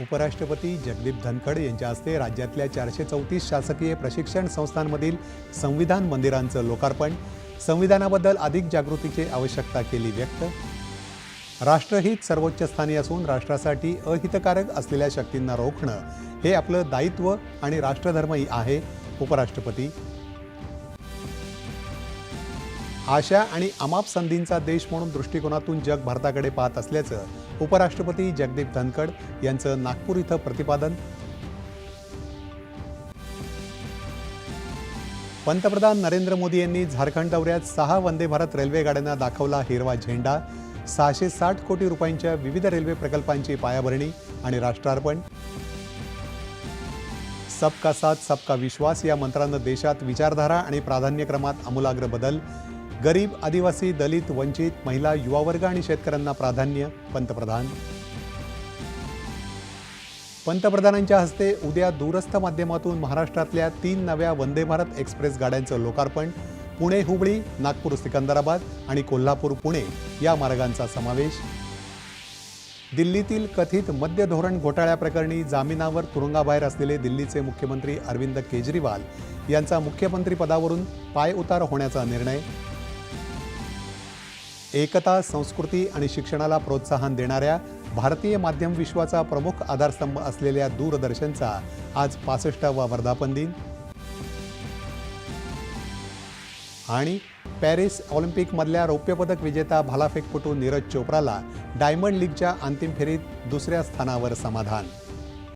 उपराष्ट्रपती जगदीप धनखड यांच्या हस्ते राज्यातल्या चारशे चौतीस शासकीय प्रशिक्षण संस्थांमधील संविधान मंदिरांचं लोकार्पण. संविधानाबद्दल अधिक जागृतीची आवश्यकता केली व्यक्त. राष्ट्रहित सर्वोच्च स्थानी असून राष्ट्रासाठी अहितकारक असलेल्या शक्तींना रोखणं हे आपलं दायित्व आणि राष्ट्रधर्मही आहे उपराष्ट्रपती. आशा आणि अमाप संधींचा देश म्हणून दृष्टिकोनातून जग भारताकडे पाहत असल्याचं उपराष्ट्रपती जगदीप धनखड यांचं नागपूर इथं प्रतिपादन. पंतप्रधान नरेंद्र मोदी यांनी झारखंड दौऱ्यात सहा वंदे भारत रेल्वे गाड्यांना दाखवला हिरवा झेंडा सहाशे साठ कोटी रुपयांच्या विविध रेल्वे प्रकल्पांची पायाभरणी आणि राष्ट्रार्पण. सबका साथ सबका विश्वास या मंत्रानं देशात विचारधारा आणि प्राधान्यक्रमात आमूलाग्र बदल गरीब आदिवासी दलित वंचित महिला युवावर्ग आणि शेतकऱ्यांना प्राधान्य पंतप्रधान. पंतप्रधानांच्या हस्ते उद्या दूरस्थ माध्यमातून महाराष्ट्रातल्या तीन नव्या वंदे भारत एक्सप्रेस गाड्यांचं लोकार्पण पुणे हुबळी नागपूर सिकंदराबाद आणि कोल्हापूर पुणे या मार्गांचा समावेश. दिल्लीतील कथित मद्य धोरण घोटाळ्याप्रकरणी जामिनावर तुरुंगाबाहेर असलेले दिल्लीचे मुख्यमंत्री अरविंद केजरीवाल यांचा मुख्यमंत्रीपदावरून पायउतार होण्याचा निर्णय. एकता संस्कृती आणि शिक्षणाला प्रोत्साहन देणाऱ्या भारतीय माध्यम विश्वाचा प्रमुख आधारस्तंभ असलेल्या दूरदर्शनचा आज पासष्टावा वर्धापन दिन. आणि पॅरिस ऑलिम्पिकमधल्या रौप्यपदक विजेता भालाफेकपटू नीरज चोप्राला डायमंड लीगच्या अंतिम फेरीत दुसऱ्या स्थानावर समाधान.